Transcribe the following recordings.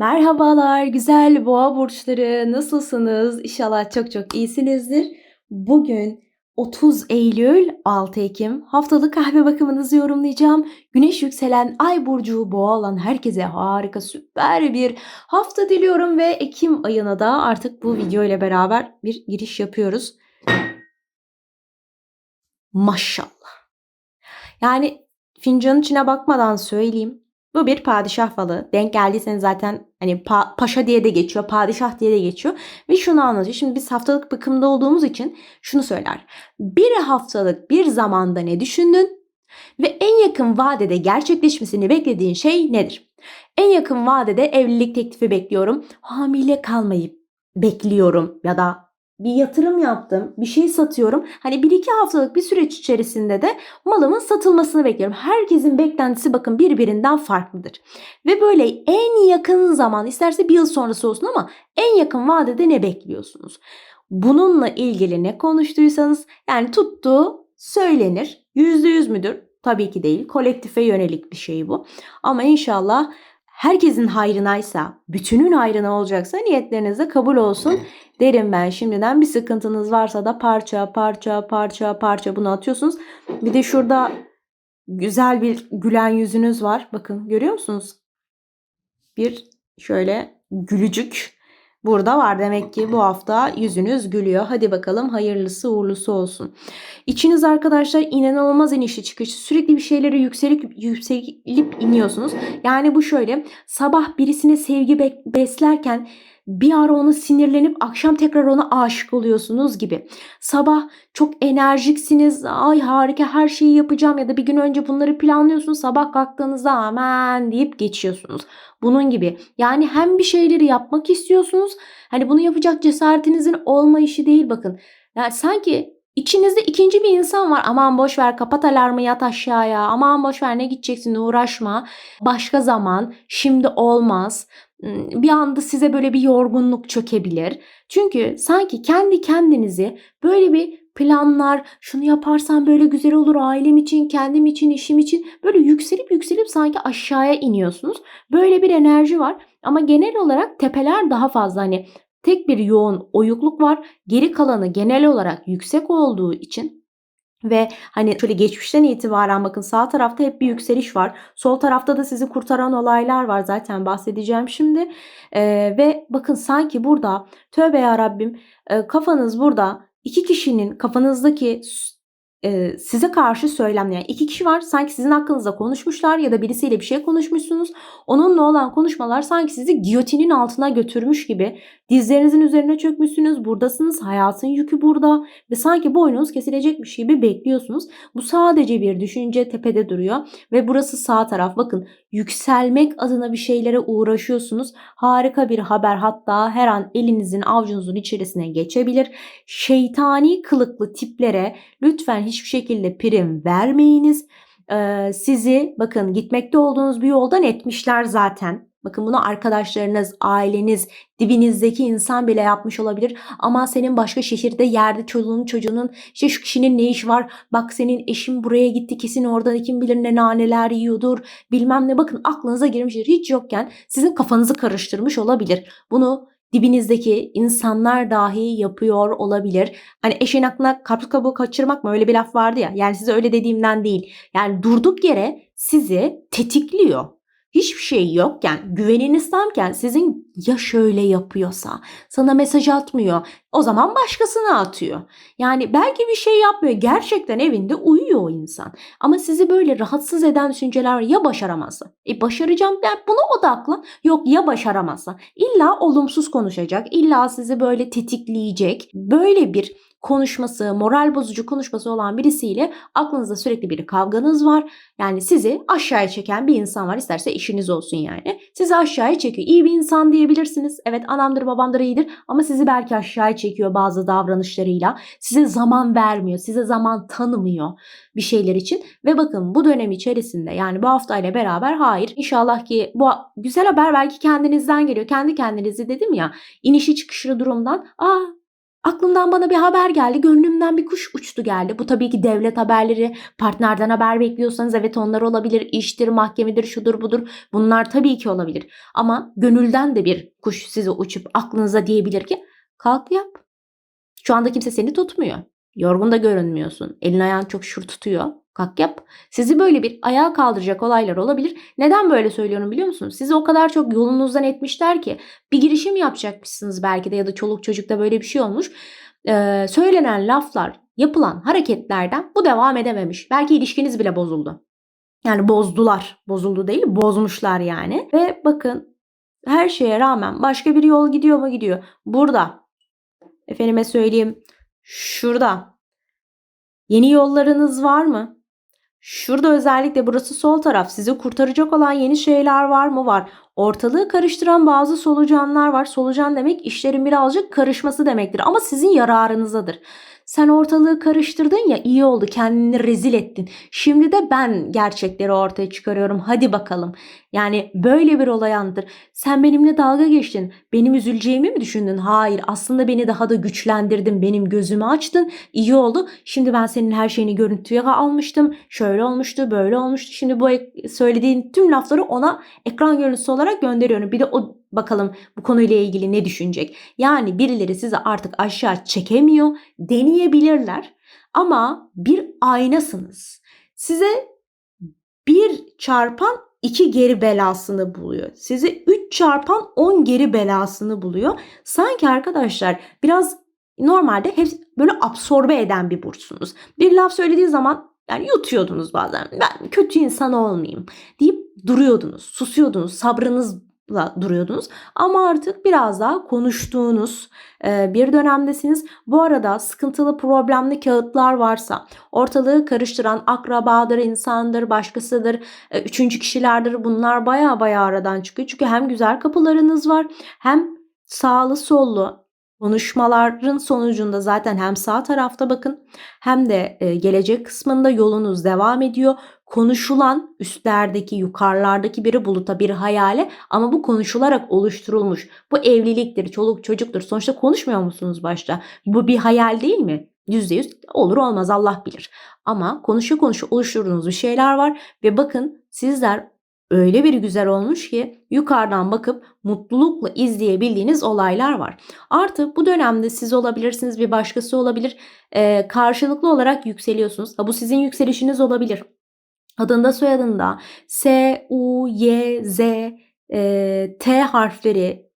Merhabalar güzel boğa burçları nasılsınız? İnşallah çok çok iyisinizdir. Bugün 30 Eylül 6 Ekim haftalık kahve bakımınızı yorumlayacağım. Güneş yükselen ay burcu boğa olan herkese harika süper bir hafta diliyorum ve Ekim ayına da artık bu video ile beraber bir giriş yapıyoruz. Maşallah. Yani fincanın içine bakmadan söyleyeyim. Bu bir padişah falı. Denk geldiyseniz zaten hani pa- paşa diye de geçiyor, padişah diye de geçiyor. Ve şunu anlatıyor. Şimdi biz haftalık bakımda olduğumuz için şunu söyler. Bir haftalık bir zamanda ne düşündün? Ve en yakın vadede gerçekleşmesini beklediğin şey nedir? En yakın vadede evlilik teklifi bekliyorum. Hamile kalmayı bekliyorum ya da bir yatırım yaptım, bir şey satıyorum. Hani bir iki haftalık bir süreç içerisinde de malımın satılmasını bekliyorum. Herkesin beklentisi bakın birbirinden farklıdır. Ve böyle en yakın zaman isterse bir yıl sonrası olsun ama en yakın vadede ne bekliyorsunuz? Bununla ilgili ne konuştuysanız yani tuttuğu söylenir. Yüzde yüz müdür? Tabii ki değil. Kolektife yönelik bir şey bu. Ama inşallah herkesin hayrınaysa, bütünün hayrına olacaksa niyetleriniz de kabul olsun derim ben şimdiden. Bir sıkıntınız varsa da parça parça parça parça bunu atıyorsunuz. Bir de şurada güzel bir gülen yüzünüz var. Bakın görüyor musunuz? Bir şöyle gülücük burada var. Demek ki bu hafta yüzünüz gülüyor. Hadi bakalım hayırlısı uğurlusu olsun. İçiniz arkadaşlar inanılmaz inişli çıkışlı. Sürekli bir şeyleri yükselip yükselip iniyorsunuz. Yani bu şöyle sabah birisine sevgi be- beslerken bir ara onu sinirlenip akşam tekrar ona aşık oluyorsunuz gibi. Sabah çok enerjiksiniz. Ay harika her şeyi yapacağım ya da bir gün önce bunları planlıyorsunuz. Sabah kalktığınızda aman deyip geçiyorsunuz. Bunun gibi. Yani hem bir şeyleri yapmak istiyorsunuz. Hani bunu yapacak cesaretinizin olmayışı değil bakın. Yani sanki içinizde ikinci bir insan var. Aman boş ver kapat alarmı yat aşağıya. Aman boş ver ne gideceksin uğraşma. Başka zaman şimdi olmaz bir anda size böyle bir yorgunluk çökebilir. Çünkü sanki kendi kendinizi böyle bir planlar, şunu yaparsam böyle güzel olur ailem için, kendim için, işim için böyle yükselip yükselip sanki aşağıya iniyorsunuz. Böyle bir enerji var ama genel olarak tepeler daha fazla hani tek bir yoğun oyukluk var. Geri kalanı genel olarak yüksek olduğu için ve hani şöyle geçmişten itibaren bakın sağ tarafta hep bir yükseliş var. Sol tarafta da sizi kurtaran olaylar var. Zaten bahsedeceğim şimdi. Ee, ve bakın sanki burada tövbe ya Rabbim e, kafanız burada iki kişinin kafanızdaki e, size karşı söylemler. Yani iki kişi var sanki sizin hakkınızda konuşmuşlar ya da birisiyle bir şey konuşmuşsunuz. Onunla olan konuşmalar sanki sizi giyotinin altına götürmüş gibi. Dizlerinizin üzerine çökmüşsünüz. Buradasınız. Hayatın yükü burada. Ve sanki boynunuz kesilecekmiş gibi bekliyorsunuz. Bu sadece bir düşünce tepede duruyor. Ve burası sağ taraf. Bakın yükselmek adına bir şeylere uğraşıyorsunuz. Harika bir haber hatta her an elinizin avucunuzun içerisine geçebilir. Şeytani kılıklı tiplere lütfen hiçbir şekilde prim vermeyiniz. Ee, sizi bakın gitmekte olduğunuz bir yoldan etmişler zaten. Bakın bunu arkadaşlarınız, aileniz, dibinizdeki insan bile yapmış olabilir. Ama senin başka şehirde yerde çocuğunun çocuğunun işte şu kişinin ne iş var? Bak senin eşin buraya gitti kesin orada kim bilir ne naneler yiyordur. Bilmem ne bakın aklınıza girmiştir. Hiç yokken sizin kafanızı karıştırmış olabilir. Bunu dibinizdeki insanlar dahi yapıyor olabilir. Hani eşin aklına karpuz kabuğu kaçırmak mı öyle bir laf vardı ya. Yani size öyle dediğimden değil. Yani durduk yere sizi tetikliyor hiçbir şey yokken, güveniniz tamken sizin ya şöyle yapıyorsa, sana mesaj atmıyor, o zaman başkasına atıyor. Yani belki bir şey yapmıyor, gerçekten evinde uyuyor o insan. Ama sizi böyle rahatsız eden düşünceler ya başaramazsa. E başaracağım ben buna odaklan. Yok ya başaramazsa. İlla olumsuz konuşacak, illa sizi böyle tetikleyecek. Böyle bir konuşması, moral bozucu konuşması olan birisiyle aklınızda sürekli bir kavganız var. Yani sizi aşağıya çeken bir insan var. İsterse işiniz olsun yani. Sizi aşağıya çekiyor. İyi bir insan diyebilirsiniz. Evet anamdır babamdır iyidir ama sizi belki aşağıya çekiyor bazı davranışlarıyla. Size zaman vermiyor. Size zaman tanımıyor bir şeyler için. Ve bakın bu dönem içerisinde yani bu haftayla beraber hayır. İnşallah ki bu güzel haber belki kendinizden geliyor. Kendi kendinizi dedim ya inişi çıkışlı durumdan. Aa Aklımdan bana bir haber geldi. Gönlümden bir kuş uçtu geldi. Bu tabii ki devlet haberleri. Partnerden haber bekliyorsanız evet onlar olabilir. İştir, mahkemedir, şudur budur. Bunlar tabii ki olabilir. Ama gönülden de bir kuş size uçup aklınıza diyebilir ki kalk yap. Şu anda kimse seni tutmuyor. Yorgun da görünmüyorsun. Elin ayağın çok şur tutuyor. Kalk yap. Sizi böyle bir ayağa kaldıracak olaylar olabilir. Neden böyle söylüyorum biliyor musunuz? Sizi o kadar çok yolunuzdan etmişler ki bir girişim yapacakmışsınız belki de ya da çoluk çocukta böyle bir şey olmuş. Ee, söylenen laflar, yapılan hareketlerden bu devam edememiş. Belki ilişkiniz bile bozuldu. Yani bozdular. Bozuldu değil, bozmuşlar yani. Ve bakın her şeye rağmen başka bir yol gidiyor mu gidiyor. Burada. Efendime söyleyeyim. Şurada. Yeni yollarınız var mı? Şurada özellikle burası sol taraf. Sizi kurtaracak olan yeni şeyler var mı? Var. Ortalığı karıştıran bazı solucanlar var. Solucan demek işlerin birazcık karışması demektir. Ama sizin yararınızadır. Sen ortalığı karıştırdın ya iyi oldu kendini rezil ettin. Şimdi de ben gerçekleri ortaya çıkarıyorum. Hadi bakalım. Yani böyle bir olay andır. Sen benimle dalga geçtin. Benim üzüleceğimi mi düşündün? Hayır. Aslında beni daha da güçlendirdin. Benim gözümü açtın. İyi oldu. Şimdi ben senin her şeyini görüntüye almıştım. Şöyle olmuştu, böyle olmuştu. Şimdi bu söylediğin tüm lafları ona ekran görüntüsü olarak gönderiyorum. Bir de o bakalım bu konuyla ilgili ne düşünecek. Yani birileri sizi artık aşağı çekemiyor. Deneyebilirler. Ama bir aynasınız. Size bir çarpan 2 geri belasını buluyor. Size 3 çarpan 10 geri belasını buluyor. Sanki arkadaşlar biraz normalde hep böyle absorbe eden bir burçsunuz. Bir laf söylediği zaman yani yutuyordunuz bazen. Ben kötü insan olmayayım deyip duruyordunuz, susuyordunuz, sabrınız duruyordunuz. Ama artık biraz daha konuştuğunuz bir dönemdesiniz. Bu arada sıkıntılı problemli kağıtlar varsa ortalığı karıştıran akrabadır, insandır, başkasıdır, üçüncü kişilerdir bunlar baya baya aradan çıkıyor. Çünkü hem güzel kapılarınız var hem sağlı sollu konuşmaların sonucunda zaten hem sağ tarafta bakın hem de gelecek kısmında yolunuz devam ediyor konuşulan üstlerdeki yukarılardaki biri buluta bir hayale ama bu konuşularak oluşturulmuş. Bu evliliktir, çoluk çocuktur. Sonuçta konuşmuyor musunuz başta? Bu bir hayal değil mi? Yüzde yüz olur olmaz Allah bilir. Ama konuşu konuşu oluşturduğunuz bir şeyler var ve bakın sizler öyle bir güzel olmuş ki yukarıdan bakıp mutlulukla izleyebildiğiniz olaylar var. Artı bu dönemde siz olabilirsiniz bir başkası olabilir. Ee, karşılıklı olarak yükseliyorsunuz. Ha, bu sizin yükselişiniz olabilir adında soyadında S, U, Y, Z, e, T harfleri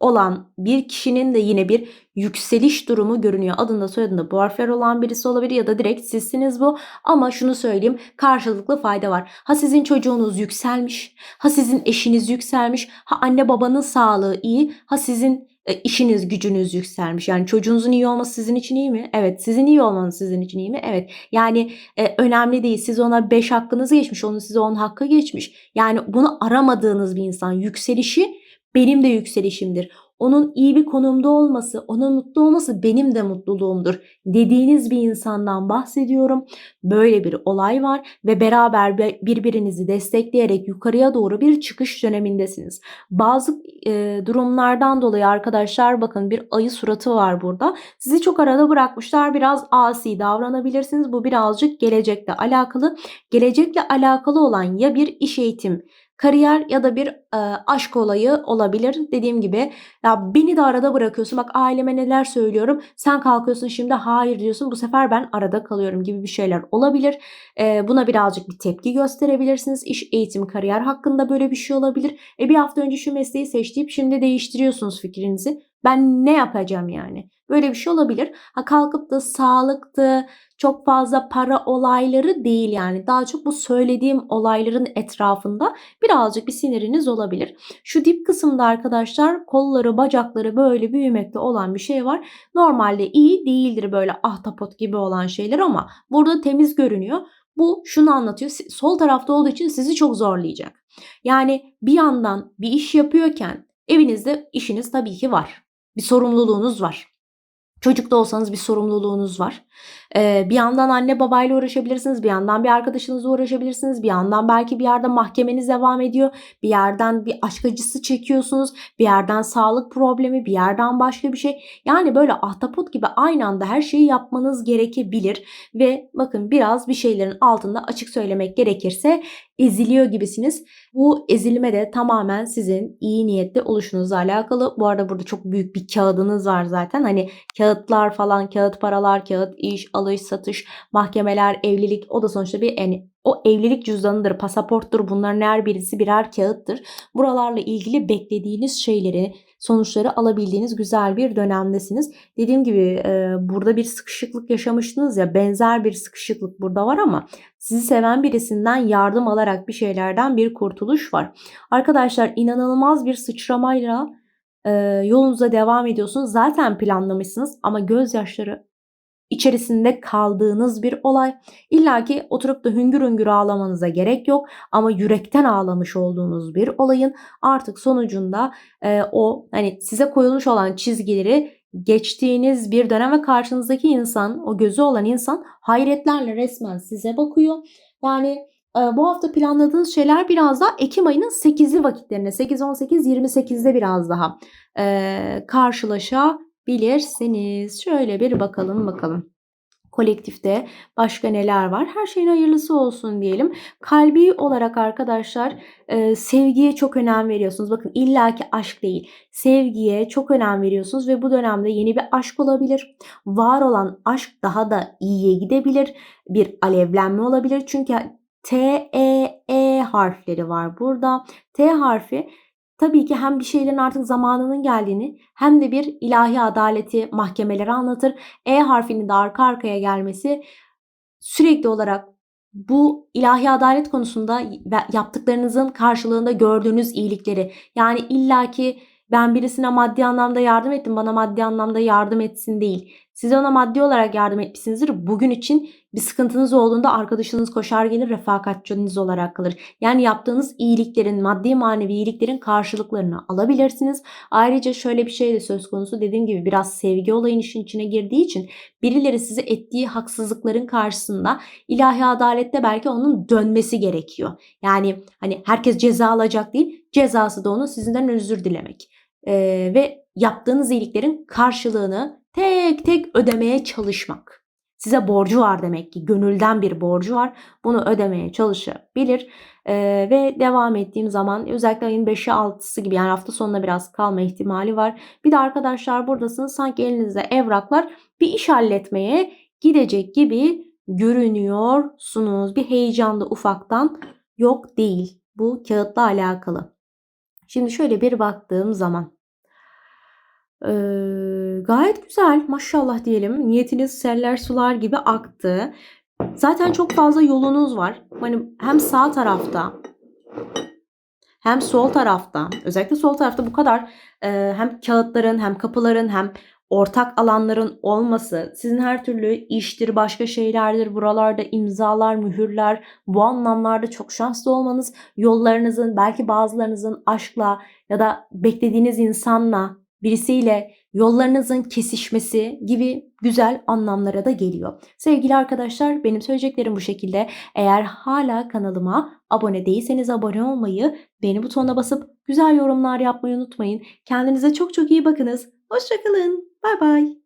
olan bir kişinin de yine bir yükseliş durumu görünüyor. Adında soyadında bu harfler olan birisi olabilir ya da direkt sizsiniz bu. Ama şunu söyleyeyim karşılıklı fayda var. Ha sizin çocuğunuz yükselmiş, ha sizin eşiniz yükselmiş, ha anne babanın sağlığı iyi, ha sizin e, işiniz gücünüz yükselmiş. Yani çocuğunuzun iyi olması sizin için iyi mi? Evet. Sizin iyi olmanız sizin için iyi mi? Evet. Yani e, önemli değil. Siz ona 5 hakkınızı geçmiş. Onun size 10 hakkı geçmiş. Yani bunu aramadığınız bir insan. Yükselişi benim de yükselişimdir onun iyi bir konumda olması, onun mutlu olması benim de mutluluğumdur dediğiniz bir insandan bahsediyorum. Böyle bir olay var ve beraber birbirinizi destekleyerek yukarıya doğru bir çıkış dönemindesiniz. Bazı e, durumlardan dolayı arkadaşlar bakın bir ayı suratı var burada. Sizi çok arada bırakmışlar. Biraz asi davranabilirsiniz. Bu birazcık gelecekle alakalı. Gelecekle alakalı olan ya bir iş eğitim kariyer ya da bir e, aşk olayı olabilir. Dediğim gibi ya beni de arada bırakıyorsun. Bak aileme neler söylüyorum. Sen kalkıyorsun şimdi hayır diyorsun. Bu sefer ben arada kalıyorum gibi bir şeyler olabilir. E, buna birazcık bir tepki gösterebilirsiniz. İş, eğitim, kariyer hakkında böyle bir şey olabilir. E bir hafta önce şu mesleği seçtiyip şimdi değiştiriyorsunuz fikrinizi. Ben ne yapacağım yani? Böyle bir şey olabilir. Ha kalkıp da sağlıktı, çok fazla para olayları değil yani. Daha çok bu söylediğim olayların etrafında birazcık bir siniriniz olabilir. Şu dip kısımda arkadaşlar kolları, bacakları böyle büyümekte olan bir şey var. Normalde iyi değildir böyle ahtapot gibi olan şeyler ama burada temiz görünüyor. Bu şunu anlatıyor. Sol tarafta olduğu için sizi çok zorlayacak. Yani bir yandan bir iş yapıyorken evinizde işiniz tabii ki var. Bir sorumluluğunuz var. Çocuk da olsanız bir sorumluluğunuz var. Bir yandan anne babayla uğraşabilirsiniz, bir yandan bir arkadaşınızla uğraşabilirsiniz, bir yandan belki bir yerde mahkemeniz devam ediyor, bir yerden bir aşk acısı çekiyorsunuz, bir yerden sağlık problemi, bir yerden başka bir şey. Yani böyle ahtapot gibi aynı anda her şeyi yapmanız gerekebilir ve bakın biraz bir şeylerin altında açık söylemek gerekirse eziliyor gibisiniz. Bu ezilme de tamamen sizin iyi niyetli oluşunuzla alakalı. Bu arada burada çok büyük bir kağıdınız var zaten. Hani kağıtlar falan, kağıt paralar, kağıt iş, alış, satış, mahkemeler, evlilik o da sonuçta bir yani o evlilik cüzdanıdır, pasaporttur. Bunların her birisi birer kağıttır. Buralarla ilgili beklediğiniz şeyleri, sonuçları alabildiğiniz güzel bir dönemdesiniz. Dediğim gibi e, burada bir sıkışıklık yaşamıştınız ya benzer bir sıkışıklık burada var ama sizi seven birisinden yardım alarak bir şeylerden bir kurtuluş var. Arkadaşlar inanılmaz bir sıçramayla e, yolunuza devam ediyorsunuz. Zaten planlamışsınız ama gözyaşları içerisinde kaldığınız bir olay. İlla ki oturup da hüngür hüngür ağlamanıza gerek yok ama yürekten ağlamış olduğunuz bir olayın artık sonucunda e, o hani size koyulmuş olan çizgileri geçtiğiniz bir dönem ve karşınızdaki insan, o gözü olan insan hayretlerle resmen size bakıyor. Yani e, bu hafta planladığınız şeyler biraz daha Ekim ayının 8'li vakitlerine 8, 18, 28'de biraz daha e, karşılaşabilirsiniz. Şöyle bir bakalım bakalım kolektifte başka neler var? Her şeyin hayırlısı olsun diyelim. Kalbi olarak arkadaşlar e, sevgiye çok önem veriyorsunuz. Bakın illaki aşk değil. Sevgiye çok önem veriyorsunuz ve bu dönemde yeni bir aşk olabilir. Var olan aşk daha da iyiye gidebilir. Bir alevlenme olabilir. Çünkü T, E, E harfleri var burada. T harfi tabii ki hem bir şeylerin artık zamanının geldiğini hem de bir ilahi adaleti mahkemeleri anlatır. E harfinin de arka arkaya gelmesi sürekli olarak bu ilahi adalet konusunda yaptıklarınızın karşılığında gördüğünüz iyilikleri yani illaki ben birisine maddi anlamda yardım ettim bana maddi anlamda yardım etsin değil. Siz ona maddi olarak yardım etmişsinizdir. Bugün için bir sıkıntınız olduğunda arkadaşınız koşar gelir refakatçiniz olarak kalır. Yani yaptığınız iyiliklerin, maddi manevi iyiliklerin karşılıklarını alabilirsiniz. Ayrıca şöyle bir şey de söz konusu dediğim gibi biraz sevgi olayın işin içine girdiği için birileri size ettiği haksızlıkların karşısında ilahi adalette belki onun dönmesi gerekiyor. Yani hani herkes ceza alacak değil cezası da onun sizinden özür dilemek. Ee, ve yaptığınız iyiliklerin karşılığını tek tek ödemeye çalışmak. Size borcu var demek ki gönülden bir borcu var. Bunu ödemeye çalışabilir. Ee, ve devam ettiğim zaman özellikle ayın 5'i 6'sı gibi yani hafta sonuna biraz kalma ihtimali var. Bir de arkadaşlar buradasınız sanki elinizde evraklar bir iş halletmeye gidecek gibi görünüyorsunuz. Bir heyecan da ufaktan yok değil. Bu kağıtla alakalı. Şimdi şöyle bir baktığım zaman ee, gayet güzel maşallah diyelim. Niyetiniz seller sular gibi aktı. Zaten çok fazla yolunuz var. Hani hem sağ tarafta hem sol tarafta özellikle sol tarafta bu kadar e, hem kağıtların hem kapıların hem ortak alanların olması, sizin her türlü iştir, başka şeylerdir, buralarda imzalar, mühürler, bu anlamlarda çok şanslı olmanız, yollarınızın, belki bazılarınızın aşkla ya da beklediğiniz insanla, birisiyle yollarınızın kesişmesi gibi güzel anlamlara da geliyor. Sevgili arkadaşlar benim söyleyeceklerim bu şekilde. Eğer hala kanalıma abone değilseniz abone olmayı, beğeni butonuna basıp güzel yorumlar yapmayı unutmayın. Kendinize çok çok iyi bakınız. Hoşçakalın. Bay bay.